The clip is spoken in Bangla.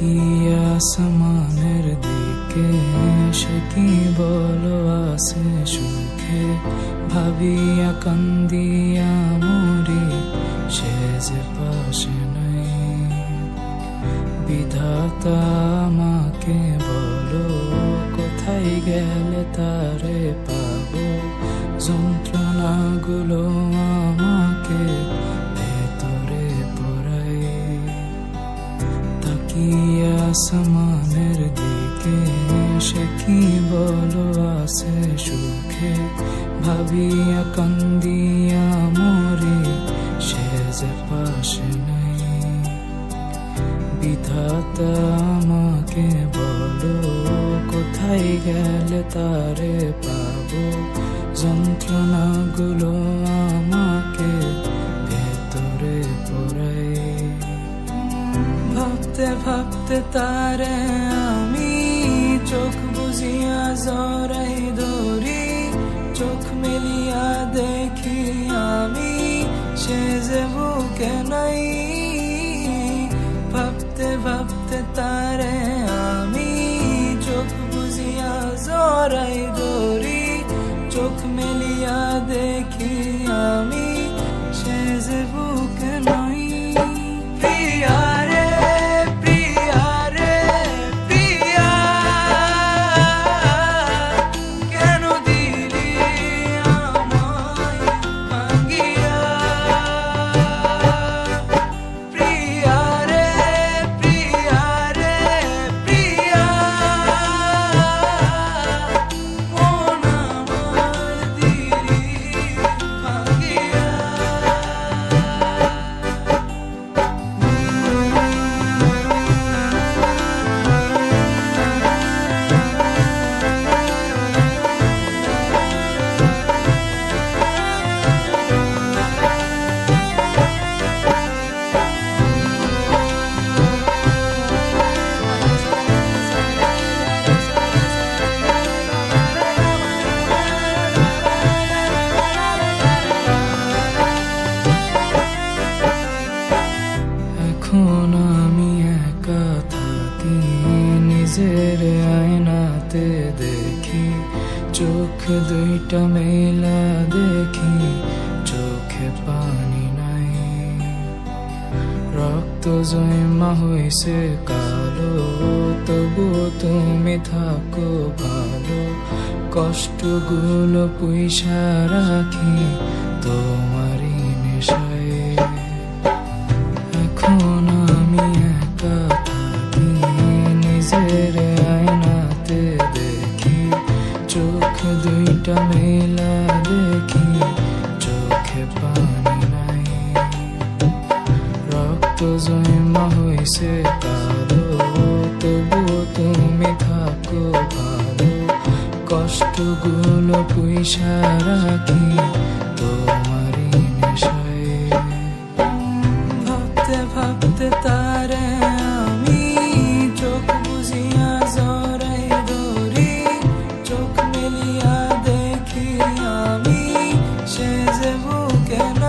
তাকিয়ে আসমানের দিকে সে বলো আছে সুখে ভাবিয়া কান্দিয়া মরি সে যে পাশে নাই বিধাতা আমাকে বলো কোথায় গেলে তারে পাবো যন্ত্রণাগুলো আমাকে তাকিয়ে আসমানের দিকে সে কি বলো আছে সুখে? ভাবিয়া কান্দিয়া মরি সে যে পাশে নাই। বিধাতা আমাকে বলো, কোথায় গেলে তারে পাবো? যন্ত্রণাগুলো আমাকে ভাবতে ভাবতে তারে আমি চোখ বুঝিয়া জরাই ধরি, চোখ মেলিয়া দেখি আমি সে যে বুকে নাই। ভাবতে ভাবতে তারে আমি চোখ বুঝিয়া জরাই ধরি, চোখ মেলিয়া দেখি আমি সে যে এখন আমি একা থাকি, নিজের আয়নাতে দেখি, চোখ দুইটা মেলা দেখি, চোখে পানি নাই। রক্ত জমা হয়েছে কালো, তবু তুমি থাকো ভালো। কষ্টগুলো পয়সা রাখি তোমারই নেশায়। এখন সে পারো তবুও তুমি থাকো ভালো কষ্টগুলো পয়সা রাখি তোমারই নেশায় ভাবতে ভাবতে তারে আমি চোখ বুঝিয়া জরাই ধরি চোখ মিলিয়া দেখি আমি সে যে বুকের